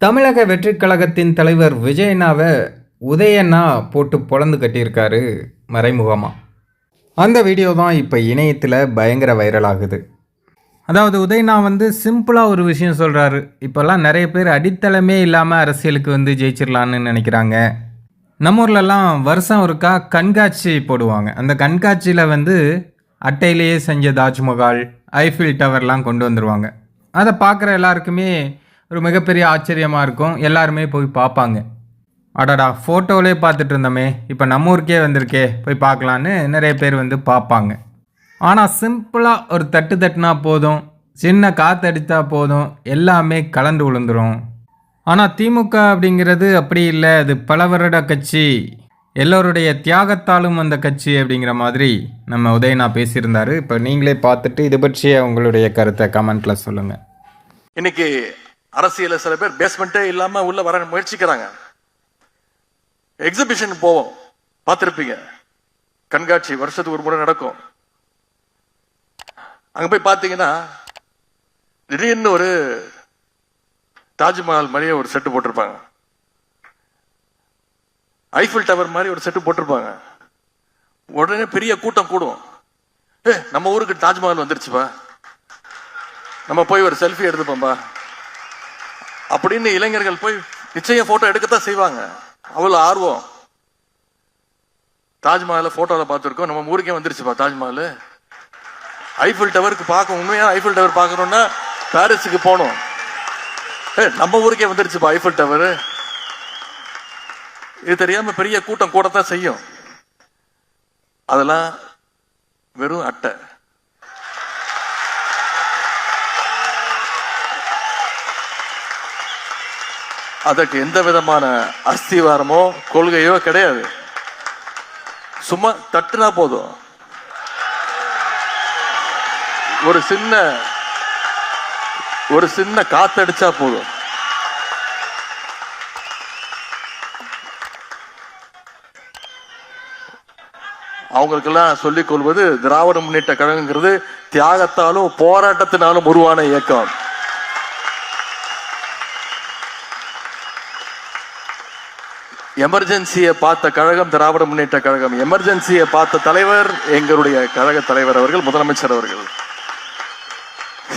தமிழக வெற்றிக் கழகத்தின் தலைவர் விஜயண்ணாவை உதயண்ணா போட்டு பொழந்து கட்டியிருக்காரு மறைமுகமாக அந்த வீடியோ தான் இப்போ இணையத்தில் பயங்கர வைரல் ஆகுது. அதாவது உதயண்ணா வந்து சிம்பிளாக ஒரு விஷயம் சொல்கிறாரு இப்போல்லாம் நிறைய பேர் அடித்தளமே இல்லாமல் அரசியலுக்கு வந்து ஜெயிச்சிடலான்னு நினைக்கிறாங்க. நம்ம ஊர்லலாம் வருஷம் ஒருக்கா கண்காட்சி போடுவாங்க. அந்த கண்காட்சியில் வந்து அட்டையிலேயே செஞ்ச தாஜ்மஹால் ஐஃபில் டவர்லாம் கொண்டு வந்துடுவாங்க அதை பார்க்குற எல்லாருக்குமே ஒரு மிகப்பெரிய ஆச்சரியமாக இருக்கும். எல்லாருமே போய் பார்ப்பாங்க. அடடா ஃபோட்டோவிலே பார்த்துட்டு இருந்தோமே. இப்போ நம்ம ஊருக்கே வந்திருக்கே. போய் பார்க்கலான்னு நிறைய பேர் வந்து பார்ப்பாங்க. ஆனால் சிம்பிளாக ஒரு தட்டு தட்டுனா போதும். சின்ன காற்றடித்தா போதும். எல்லாமே கலந்து விழுந்துரும். ஆனால் திமுக அப்படிங்கிறது அப்படி இல்லை. அது பல வருட கட்சி. எல்லோருடைய தியாகத்தாலும் அந்த கட்சி அப்படிங்கிற மாதிரி நம்ம உதயனா பேசியிருந்தாரு. இப்போ நீங்களே பார்த்துட்டு இது பற்றிய உங்களுடைய கருத்தை கமெண்ட்டில் சொல்லுங்கள் இன்னைக்கு அரசியல சில பேர் பேஸ்மெண்ட்டே இல்லாம உள்ள வர முயற்சிக்கிறாங்க. எக்ஸிபிஷன் போவோம். பார்த்திருப்பீங்க. கண்காட்சி வருஷத்துக்கு ஒரு முறை நடக்கும். அங்க போய் பார்த்தீங்கன்னா திடீர்னு ஒரு தாஜ்மஹால் மாதிரியே ஒரு செட்டு போட்டிருப்பாங்க. ஐஃபில் டவர் மாதிரி ஒரு செட்டு போட்டிருப்பாங்க. உடனே பெரிய கூட்டம் கூடும். ஏ நம்ம ஊருக்கு தாஜ்மஹால் வந்துருச்சுப்பா. நம்ம போய் ஒரு செல்ஃபி எடுத்துப்போம்பா அப்படின்னு இளைஞர்கள் போய் நிச்சயம் போட்டோ எடுக்கத்தான் செய்வாங்க. அவ்வளோ ஆர்வம். தாஜ்மஹால போட்டோல பார்த்துருக்கோம். நம்ம ஊருக்கே வந்துருச்சுப்பா தாஜ்மஹால். ஐஃபில் டவருக்கு பார்க்க உண்மையான ஐஃபில் டவர் பார்க்கணும்னா பாரிஸுக்கு போகணும். ஏ நம்ம ஊருக்கே வந்துருச்சுப்பா ஐஃபில் டவர் இது தெரியாம பெரிய கூட்டம் கூடத்தான் செய்யும். அதெல்லாம் வெறும் அட்டை. அதற்கு எந்த விதமான அஸ்திவாரமோ கொள்கையோ கிடையாது. சும்மா தட்டுனா போதும். ஒரு சின்ன ஒரு சின்ன காத்தடிச்சா போதும். அவங்களுக்கெல்லாம் சொல்லிக் கொள்வது திராவிட முன்னேற்ற கழகங்கிறது தியாகத்தாலும் போராட்டத்தினாலும் உருவான இயக்கம். எமர்ஜென்சியை பார்த்த கழகம் திராவிட முன்னேற்ற கழகம். எமர்ஜென்சியை பார்த்த தலைவர் எங்களுடைய கழக தலைவர் அவர்கள் முதலமைச்சர் அவர்கள்.